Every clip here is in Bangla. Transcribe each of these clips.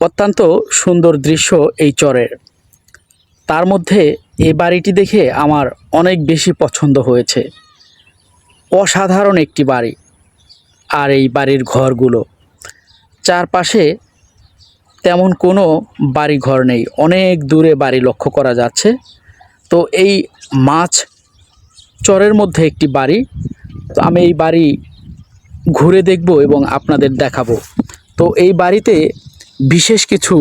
অত্যন্ত সুন্দর দৃশ্য এই চরের। তার মধ্যে এই বাড়িটি দেখে আমার অনেক বেশি পছন্দ হয়েছে। অসাধারণ একটি বাড়ি আর এই বাড়ির ঘরগুলো। চারপাশে তেমন কোনো বাড়ি ঘর নেই, অনেক দূরে বাড়ি লক্ষ্য করা যাচ্ছে। তো এই মাছ চরের মধ্যে একটি বাড়ি। তো আমি এই বাড়ি ঘুরে দেখব এবং আপনাদের দেখাবো। তো এই বাড়িতে বিশেষ কিছু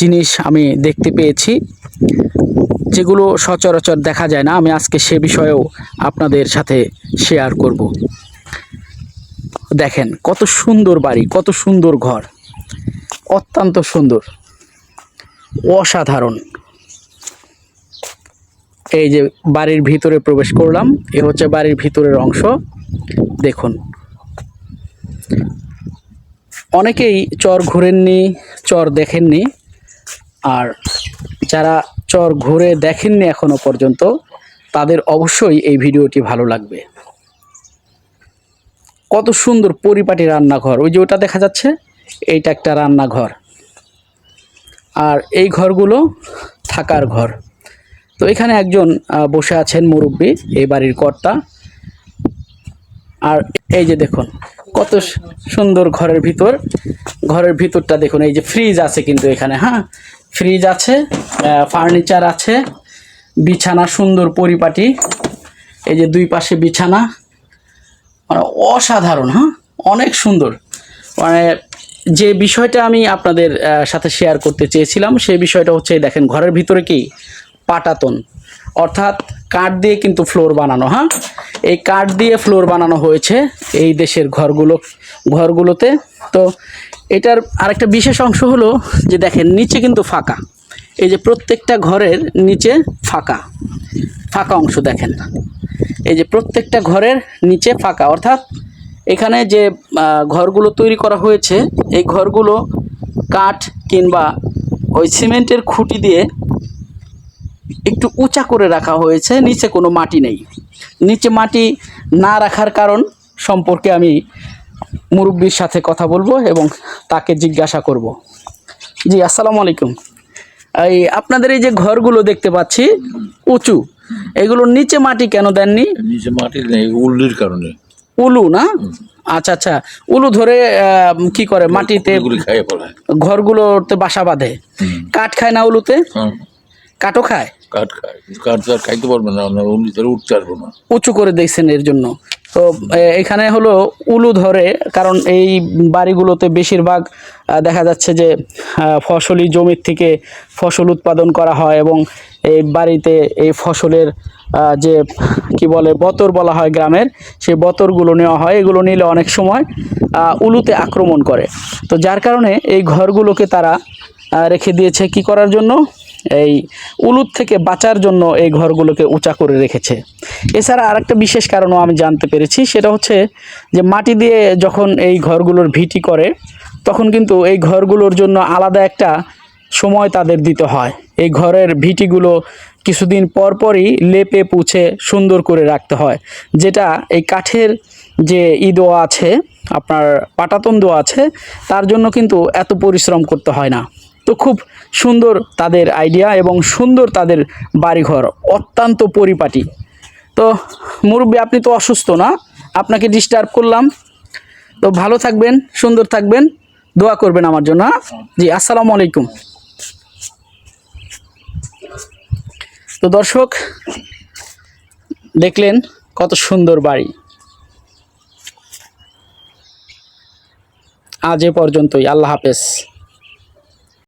জিনিস আমি দেখতে পেয়েছি, যেগুলো সচরাচর দেখা যায় না। আমি আজকে সে বিষয়েও আপনাদের সাথে শেয়ার করব। দেখেন, কত সুন্দর বাড়ি, কত সুন্দর ঘর, অত্যন্ত সুন্দর, অসাধারণ। এই যে বাড়ির ভিতরে প্রবেশ করলাম, এ হচ্ছে বাড়ির ভিতরের অংশ। দেখুন অনেকেই চর ঘুরেননি, চর দেখেননি। আর যারা চর ঘুরে দেখেননি এখনও পর্যন্ত, তাদের অবশ্যই এই ভিডিওটি ভালো লাগবে। কত সুন্দর পরিপাটি রান্নাঘর। ওই যে ওটা দেখা যাচ্ছে, এইটা একটা রান্নাঘর। আর এই ঘরগুলো থাকার ঘর। তো এখানে একজন বসে আছেন মুরব্বী, এই বাড়ির কর্তা। আর এই যে দেখুন কত সুন্দর ঘরের ভিতর। ঘরের ভিতরটা দেখুন, এই যে ফ্রিজ আছে কিন্তু এখানে হ্যাঁ? ফ্রিজ আছে ফার্নিচার আছে, বিছানা, সুন্দর পরিপাটি। এই যে দুই পাশে বিছানা। মানে অসাধারণ হ্যাঁ? অনেক সুন্দর। মানে যে বিষয়টা আমি আপনাদের সাথে শেয়ার করতে চেয়েছিলাম, সেই বিষয়টা হচ্ছে দেখেন, ঘরের ভিতরে কি? পাটাতন। অর্থাৎ কাঠ দিয়ে কিন্তু ফ্লোর বানানো হ্যাঁ? এই কাঠ দিয়ে ফ্লোর বানানো হয়েছে এই দেশের ঘরগুলো, ঘরগুলোতে। তো এটার আরেকটা বিশেষ অংশ হলো যে দেখেন, নিচে কিন্তু ফাঁকা। এই যে প্রত্যেকটা ঘরের নিচে ফাঁকা ফাঁকা অংশ দেখেন। এই যে প্রত্যেকটা ঘরের নিচে ফাঁকা, অর্থাৎ এখানে যে ঘরগুলো তৈরি করা হয়েছে, এই ঘরগুলো কাঠ কিংবা ওই সিমেন্টের খুঁটি দিয়ে একটু উঁচা করে রাখা হয়েছে, নিচে কোনো মাটি নেই। নিচে মাটি না রাখার কারণ সম্পর্কে আমি মুরব্বীর সাথে কথা বলব এবং তাকে জিজ্ঞাসা করব। জি আসসালামু আলাইকুম। এই আপনাদের এই যে ঘরগুলো দেখতে পাচ্ছি উঁচু এগুলোর নিচে মাটি কেন দেননি? নিচে মাটি নেই উল্লির কারণে। উলু না? আচ্ছা আচ্ছা উলু ধরে কি করে মাটিতে ঘরগুলোতে বাসা বাঁধে। কাঠ খায় না উলুতে? কাঠও খায়? কাঠ খায় কাঠ আর খাইতে পারবে না আমরা উল্লি ধরে উঠতে পারব না। উঁচু করে দেখছেন এর জন্য। তো এখানে হলো উলু ধরে, কারণ এই বাড়িগুলোতে বেশিরভাগ দেখা যাচ্ছে যে ফসলি জমির থেকে ফসল উৎপাদন করা হয় এবং এই বাড়িতে এই ফসলের যে, কি বলে, বতর বলা হয় গ্রামের, সেই বতরগুলো নেওয়া হয়। এগুলো নিলে অনেক সময় উলুতে আক্রমণ করে। তো যার কারণে এই ঘরগুলোকে তারা রেখে দিয়েছে। কি করার জন্য? এই উলুদ থেকে বাঁচার জন্য এই ঘরগুলোকে উঁচা করে রেখেছে। এছাড়া আরেকটা বিশেষ কারণও আমি জানতে পেরেছি, সেটা হচ্ছে যে মাটি দিয়ে যখন এই ঘরগুলোর ভিটি করে, তখন কিন্তু এই ঘরগুলোর জন্য আলাদা একটা সময় তাদের দিতে হয়। এই ঘরের ভিটিগুলো কিছুদিন পর পরই লেপে পুছে সুন্দর করে রাখতে হয়, যেটা এই কাঠের যে ইদোয়া আছে, আপনার পাটাতন দোয়া আছে, তার জন্য কিন্তু এত পরিশ্রম করতে হয় না। তো খুব সুন্দর তাদের আইডিয়া এবং সুন্দর তাদের বাড়িঘর, অত্যন্ত পরিপাটি। তো মুরব্বী, আপনি তো অসুস্থ না? আপনাকে ডিস্টার্ব করলাম। তো ভালো থাকবেন, সুন্দর থাকবেন। দোয়া করবেন আমার জন্য হ্যাঁ? জি, আসসালামু আলাইকুম। তো দর্শক, দেখলেন কত সুন্দর বাড়ি। আজ এ পর্যন্তই, আল্লাহ হাফেজ।